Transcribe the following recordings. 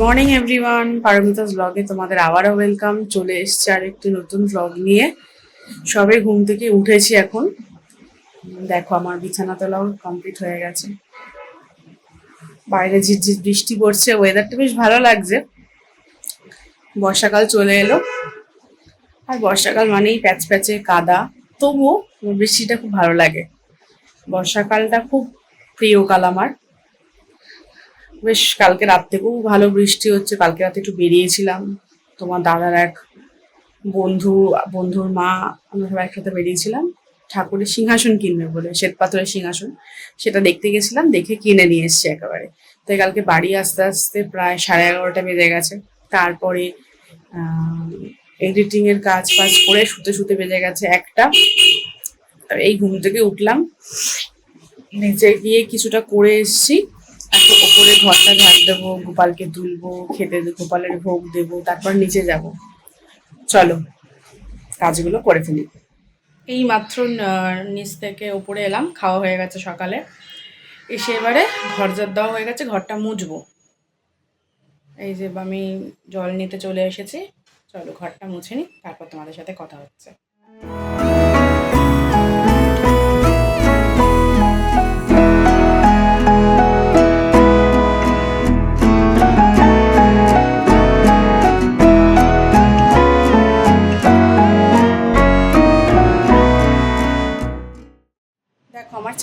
Morning everyone Paromita's ব্লগে তোমাদের আবারও ওয়েলকাম চলে এসছে আর একটি নতুন ব্লগ নিয়ে। সবে ঘুম থেকে উঠেছি এখন। দেখো, আমার বিছানা তোলাও কমপ্লিট হয়ে গেছে। বাইরে ঝিরঝির বৃষ্টি পড়ছে। ওয়েদারটা বেশ ভালো লাগছে। বর্ষাকাল চলে এলো। আর বর্ষাকাল মানেই প্যাচ প্যাচে কাদা। তবুও বৃষ্টিটা খুব ভালো লাগে। বর্ষাকালটা খুব প্রিয় কাল আমার। বেশ, কালকে রাত থেকেও ভালো বৃষ্টি হচ্ছে, কালকে রাতে একটু বেরিয়েছিলাম। তোমার দাদার এক বন্ধু, বন্ধুর মা, আমরা সবাই একসাথে বেরিয়েছিলাম। ঠাকুরের সিংহাসন কিনবে বলে, শ্বেত পাথরের সিংহাসন। সেটা দেখতে গেছিলাম, দেখে কিনে নিয়ে এসছি একেবারে। তাই কালকে বাড়ি আসতে আসতে প্রায় সাড়ে এগারোটা বেজে গেছে। তারপরে এডিটিং এর কাজ ফাজ করে শুতে শুতে বেজে গেছে একটা। এই ঘুম থেকে উঠলাম। নিচে গিয়ে কিছুটা করে এসছি। ঘরটা ঝাড় দেবো, গোপালকে তুলবো খেতে গোপালের ভোগ দেবো, তারপর নিচে যাব। চলো, কাজগুলো করে ফেলি। এই মাত্র নিচ থেকে উপরে এলাম, খাওয়া হয়ে গেছে সকালে। এসে এবারে ঘর জার দেওয়া হয়ে গেছে, ঘরটা মুছবো। এই যে আমি জল নিতে চলে এসেছি, চলো ঘরটা মুছে নিই, তারপর তোমাদের সাথে কথা হচ্ছে।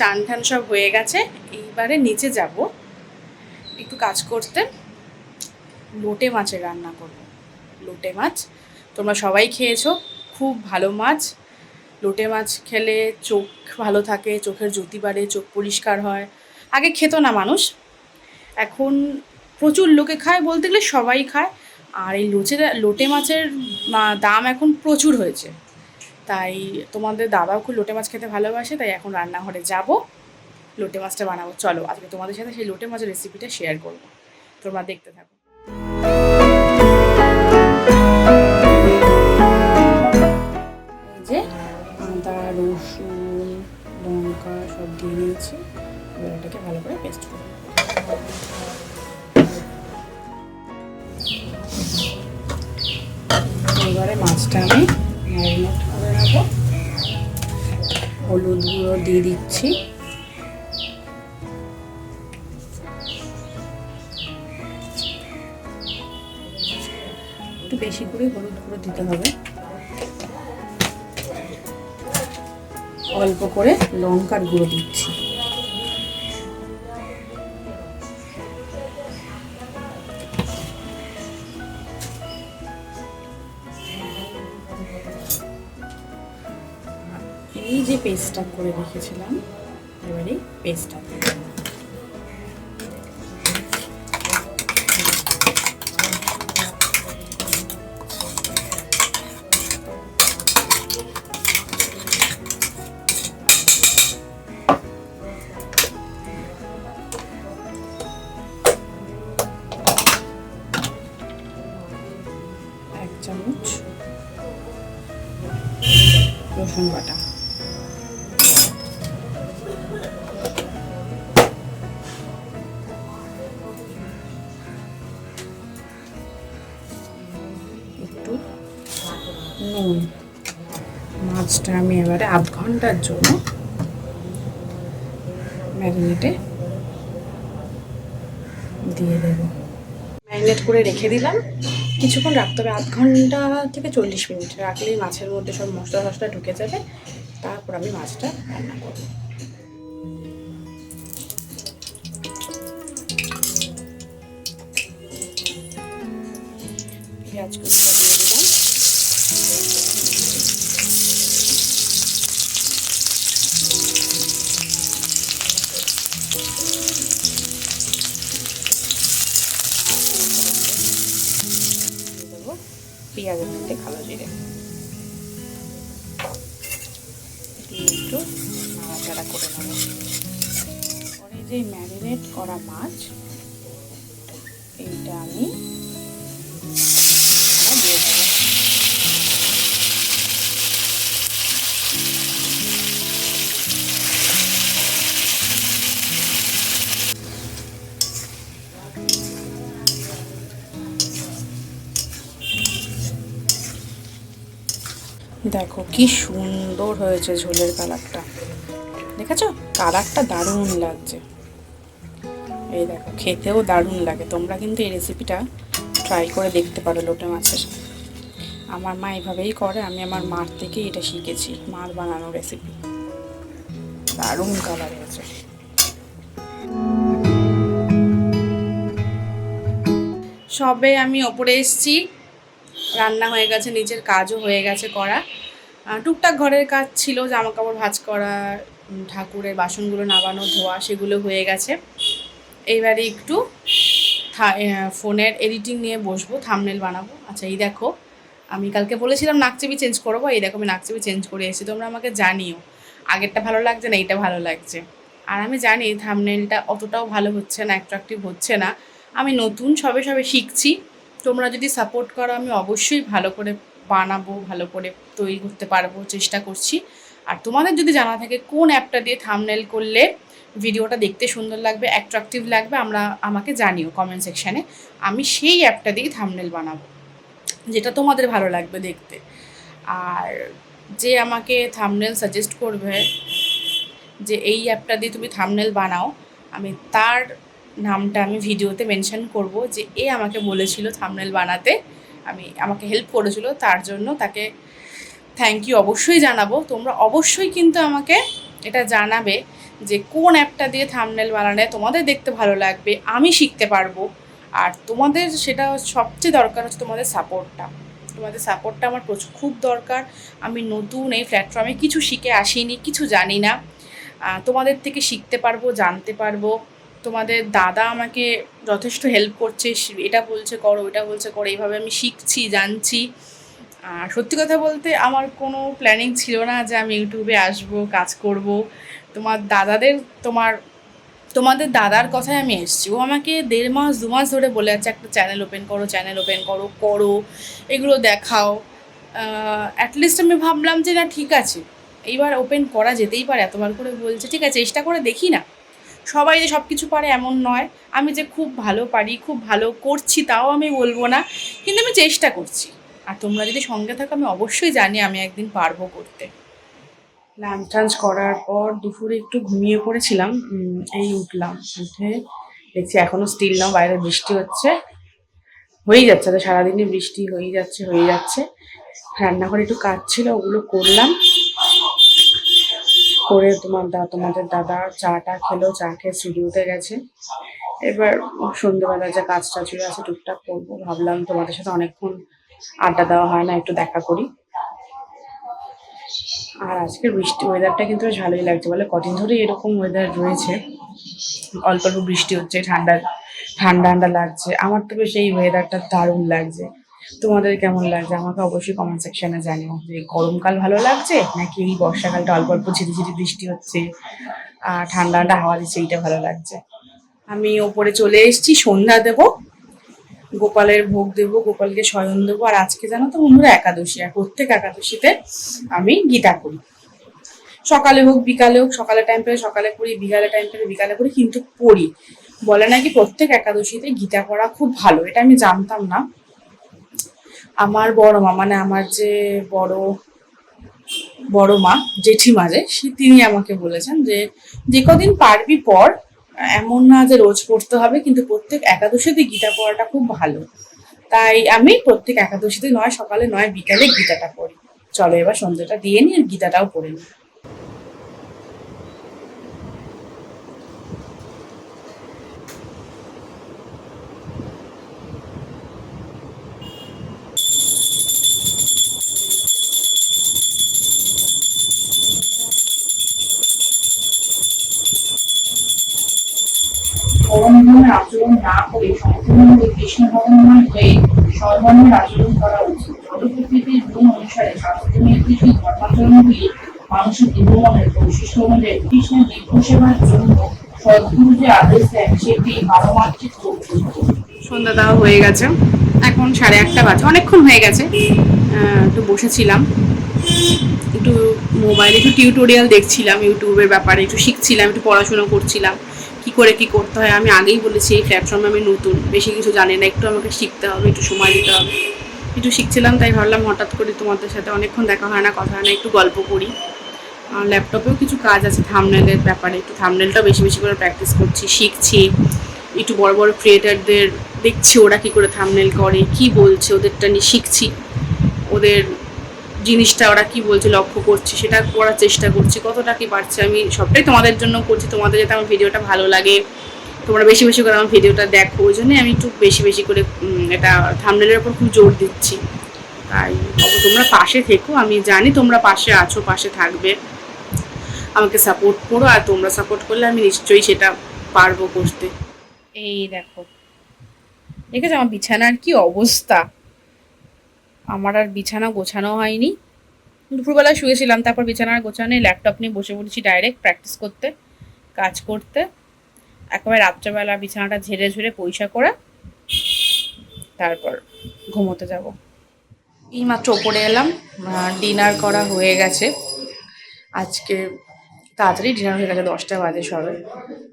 চান ঠান সব হয়ে গেছে, এইবারে নিচে যাব। একটু কাজ করতে। লোটে মাছের রান্না করব। লোটে মাছ, তোমরা সবাই খেয়েছো, খুব ভালো মাছ। লোটে মাছ খেলে চোখ ভালো থাকে, চোখের জ্যোতি বাড়ে, চোখ পরিষ্কার হয়। আগে খেত না মানুষ। এখন প্রচুর লোকে খায় বলতে গেলে সবাই খায়। আর এই লোচে লোটে মাছের দাম এখন প্রচুর হয়েছে। তাই তোমাদের দাদাও খুব লোটে মাছ খেতে ভালোবাসে, তাই এখন রান্নাঘরে যাব। লোটে মাছটা বানাবো। চলো, আজকে তোমাদের সাথে সেই লোটে মাছের রেসিপিটা শেয়ার করব। তোমরা দেখতে থাকো। যে আদা, রসুন, লঙ্কা সব দিয়ে এটাকে ভালো করে পেস্ট করব। এবারে মাছটা আমি ম্যারিনেট হলুদ গুঁড়ো দিয়ে দিচ্ছি। একটু বেশি করে হলুদ গুঁড়ো দিতে হবে। অল্প করে লঙ্কার গুঁড়ো দিচ্ছি। পেস্টটা করে রেখেছিলাম। এবারে পেস্টটা এক চামচ রসুন বাটা। মাছটা আমি এবারে আধ ঘণ্টার জন্য ম্যারিনেটে দিয়ে দেব। ম্যারিনেট করে রেখে দিলাম। কিছুক্ষণ রাখতে হবে। আধ ঘণ্টা থেকে চল্লিশ মিনিট রাখলেই মাছের মধ্যে সব মশলা টশলা ঢুকে যাবে। তারপর আমি মাছটা রান্না করব। পেঁয়াজ কুচিটা পেঁয়াজের মধ্যে কালো জিরে। একটু নাড়াচাড়া করে নেব। পরে যে ম্যারিনেট করা মাছ, এইটা আমি দেখো, কি সুন্দর হয়েছে ঝোলের কালারটা। দেখেছ? কালারটা দারুণ লাগছে। এই দেখো, খেতেও দারুণ লাগে। তোমরা কিন্তু এই রেসিপিটা ট্রাই করে দেখতে পারো লোটে মাছের। আমার মা এভাবেই করে, আমি আমার মার থেকে এটা শিখেছি, মার বানানো রেসিপি দারুণ কালার হয়েছে। সবে আমি ওপরে এসেছি। রান্না হয়ে গেছে, নিজের কাজও হয়ে গেছে করা। টুকটাক ঘরের কাজ ছিল জামা কাপড় ভাঁজ করা ঠাকুরের বাসনগুলো নামানো, ধোয়া, সেগুলো হয়ে গেছে। এইবারে একটু ফোনের এডিটিং নিয়ে বসবো, থামনেল বানাবো। আচ্ছা এই দেখো, আমি কালকে বলেছিলাম নাকচিবি চেঞ্জ করব, এই দেখো আমি নাকচিবি চেঞ্জ করে এসেছি, তোমরা আমাকে জানিও। আগেরটা ভালো লাগছে না, এইটা ভালো লাগছে। আর আমি জানি থামনেলটা অতটাও ভালো হচ্ছে না অ্যাট্রাকটিভ হচ্ছে না। আমি নতুন, সবে সবে শিখছি। তোমরা যদি সাপোর্ট করো, আমি অবশ্যই ভালো করে বানাবো, ভালো করে তৈরি করতে পারব, চেষ্টা করছি। আর তোমাদের যদি জানা থাকে, কোন অ্যাপটা দিয়ে থামনেল করলে ভিডিওটা দেখতে সুন্দর লাগবে অ্যাট্রাকটিভ লাগবে, আমরা, আমাকে জানিও কমেন্ট সেকশানে আমি সেই অ্যাপটা দিয়ে থামনেল বানাবো, যেটা তোমাদের ভালো লাগবে দেখতে। আর যে আমাকে থামনেল সাজেস্ট করবে যে, এই অ্যাপটা দিয়ে তুমি থামনেল বানাও, আমি তার নামটা আমি ভিডিওতে মেনশন করব যে এ আমাকে বলেছিল থামনেল বানাতে। আমি, আমাকে হেল্প করেছিল, তার জন্য তাকে থ্যাংক ইউ অবশ্যই জানাব। তোমরা অবশ্যই কিন্তু আমাকে এটা জানাবে যে কোন অ্যাপটা দিয়ে থামনেল বানালে তোমাদের দেখতে ভালো লাগবে, আমি শিখতে পারব। আর তোমাদের সেটা সবচেয়ে দরকার হচ্ছে তোমাদের সাপোর্টটা তোমাদের সাপোর্টটা আমার প্রচুর খুব দরকার। আমি নতুন এই প্ল্যাটফর্মে কিছু শিখে আসিনি, কিছু জানি না। তোমাদের থেকে শিখতে পারব, জানতে পারব। তোমাদের দাদা আমাকে যথেষ্ট হেল্প করছে এটা বলছে করো এটা বলছে করো, এইভাবে আমি শিখছি, জানছি। আর সত্যি কথা বলতে আমার কোনো প্ল্যানিং ছিল না যে আমি ইউটিউবে আসব, কাজ করব। তোমার দাদাদের, তোমার, তোমাদের দাদার কথায় আমি এসেছি। ও আমাকে দেড় মাস, দু মাস ধরে বলে যাচ্ছে একটা চ্যানেল ওপেন করো চ্যানেল ওপেন করো করো, এগুলো দেখাও। অ্যাটলিস্ট আমি ভাবলাম যে না, ঠিক আছে। এইবার ওপেন করা যেতেই পারে, এতবার করে বলছে, ঠিক আছে, চেষ্টা করে দেখি না। সবাই যে সব কিছু পারে এমন নয়। আমি যে খুব ভালো পারি, খুব ভালো করছি তাও আমি বলব না। কিন্তু আমি চেষ্টা করছি। আর তোমরা যদি সঙ্গে থাকো, আমি অবশ্যই জানি আমি একদিন পারব করতে। লাঞ্চ টাঞ্চ করার পর দুপুরে একটু ঘুমিয়ে পড়েছিলাম। এই উঠলাম, উঠে দেখছি এখনও স্টিল না, বাইরে বৃষ্টি হচ্ছে। হয়েই যাচ্ছে, তো সারাদিনই বৃষ্টি হয়েই যাচ্ছে হয়ে যাচ্ছে। রান্নাঘরে একটু কাজ ছিল, ওগুলো করলাম। করে তোমার দা তোমাদের দাদা চাটা খেলো, চা খেয়ে স্টুডিওতে গেছে। এবার সন্ধ্যেবেলা যে কাজ টাজগুলো আছে টুকটাক করব ভাবলাম তোমাদের সাথে অনেকক্ষণ আড্ডা দেওয়া হয় না, একটু দেখা করি। আর আজকের বৃষ্টি ওয়েদারটা কিন্তু বেশ ভালোই লাগছে বলে কদিন ধরেই এরকম ওয়েদার রয়েছে। অল্প অল্প বৃষ্টি হচ্ছে, ঠান্ডা ঠান্ডা ঠান্ডা লাগছে। আমার তো বেশ এই ওয়েদারটা দারুণ লাগছে। তোমাদের কেমন লাগছে? আমাকে অবশ্যই কমেন্ট সেকশনে জানিও যে গরমকাল ভালো লাগছে নাকি এই বর্ষাকালটা অল্প অল্প ঝিরি ঝিরি বৃষ্টি হচ্ছে আর ঠান্ডা ঠান্ডা হাওয়া দিচ্ছে, এইটা ভালো লাগছে। আমি ওপরে চলে এসেছি, সন্ধ্যা দেব। গোপালের ভোগ দেবো, গোপালকে শয়ন দেবো। আর আজকে জানো তো বন্ধুরা, একাদশী, আর প্রত্যেক একাদশীতে আমি গীতা করি। সকালে হোক, বিকালে হোক, সকালে টাইম পেলে সকালে পড়ি বিকালে টাইম পেলে বিকালে পড়ি কিন্তু পড়ি। বলে নাকি প্রত্যেক একাদশীতে গীতা পড়া খুব ভালো, এটা আমি জানতাম না। আমার বড় মা মানে আমার যে বড় বড় মা, জেঠিমা যে তিনি আমাকে বলেছেন যে যে কদিন পারবি পর এমন না যে রোজ পড়তে হবে, কিন্তু প্রত্যেক একাদশীতে গীতা পড়াটা খুব ভালো। তাই আমি প্রত্যেক একাদশীতে নয়, সকালে নয়, বিকালে গীতাটা পড়ি। চলো এবার সন্ধ্যাটা দিয়ে নিই আর গীতাটাও পড়ে নিই। ভগবান হয়ে আচরণ করা উচিত। গুণ অনুসারে নির্দিষ্ট ধর্মাচরণগুলি মানুষের জীবনের বৈশিষ্ট্য অনুযায়ী জন্য যে আদেশ দেন, সেটি সন্ধ্যা দেওয়া হয়ে গেছে। এখন সাড়ে আটটা বাজে। অনেকক্ষণ হয়ে গেছে। একটু বসেছিলাম। একটু মোবাইলে একটু টিউটোরিয়াল দেখছিলাম, ইউটিউবের ব্যাপারে একটু শিখছিলাম, একটু পড়াশোনা করছিলাম। করে কি করতে হয়? আমি আগেই বলেছি, এই প্ল্যাটফর্মে আমি নতুন। বেশি কিছু জানি না, একটু আমাকে শিখতে হবে, একটু সময় দিতে হবে। একটু শিখছিলাম, তাই ভাবলাম হঠাৎ করে তোমাদের সাথে অনেকক্ষণ দেখা হয় না, কথা হয় না, একটু গল্প করি। ল্যাপটপেও কিছু কাজ আছে থামনেলের ব্যাপারে। একটু থামনেলটাও বেশি বেশি করে প্র্যাকটিস করছি, শিখছি। একটু বড় বড় ক্রিয়েটারদের দেখছি, ওরা কি করে থামনেল করে, কি বলছে, ওদেরটা নিয়ে শিখছি। ওদের জিনিসটা ওরা কি বলছে, লক্ষ্য করছি, সেটা করার চেষ্টা করছি, কতটা কি পারছি আমি সবটাই তোমাদের জন্য করছি, তোমাদের যাতে আমার ভিডিওটা ভালো লাগে। তোমরা বেশি বেশি করে আমার ভিডিওটা দেখো, ওই জন্যই আমি একটু বেশি বেশি করে এটা থামনেলের ওপর খুব জোর দিচ্ছি। তাই তোমরা পাশে থেকো, আমি জানি তোমরা পাশে আছো, পাশে থাকবে। আমাকে সাপোর্ট করো, আর তোমরা সাপোর্ট করলে আমি নিশ্চয়ই সেটা পারব করতে। এই দেখো, দেখেছ আমার বিছানার কি অবস্থা? আমার আর বিছানা গোছানো হয়নি। দুপুরবেলা শুয়েছিলাম, তারপর বিছানার গোছানো ল্যাপটপ নিয়ে বসে পড়েছি ডাইরেক্ট প্র্যাকটিস করতে, কাজ করতে। একেবারে রাত্রেবেলা বিছানাটা ঝেড়ে ঝেড়ে পয়সা করে তারপর ঘুমোতে যাব। এইমাত্র ওপরে এলাম ডিনার করা হয়ে গেছে। আজকে তাড়াতাড়ি ডিনার হয়ে গেছে দশটা বাজে সবে।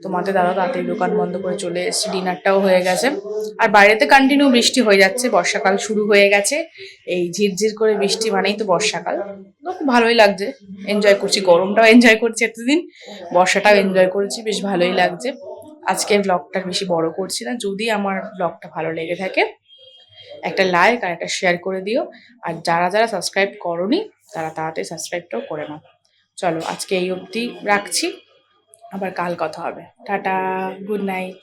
তোমাদের দাদা তাড়াতাড়ি দোকান বন্ধ করে চলে এসেছে, ডিনারটাও হয়ে গেছে। আর বাইরেতে কন্টিনিউ বৃষ্টি হয়ে যাচ্ছে, বর্ষাকাল শুরু হয়ে গেছে। এই ঝিরঝির করে বৃষ্টি মানেই তো বর্ষাকাল। খুব ভালোই লাগছে এনজয় করছি, গরমটাও এনজয় করছি এতদিন, বর্ষাটাও এনজয় করেছি, বেশ ভালোই লাগছে। আজকে ব্লগটা বেশি বড় করছি না, যদি আমার ব্লগটা ভালো লেগে থাকে, একটা লাইক আর একটা শেয়ার করে দিও। আর যারা যারা সাবস্ক্রাইব করনি, তারা তাড়াতাড়ি সাবস্ক্রাইবটাও করে নাও। চলো আজকে এই অবধি রাখছি। আবার কাল কথা হবে। Tata good night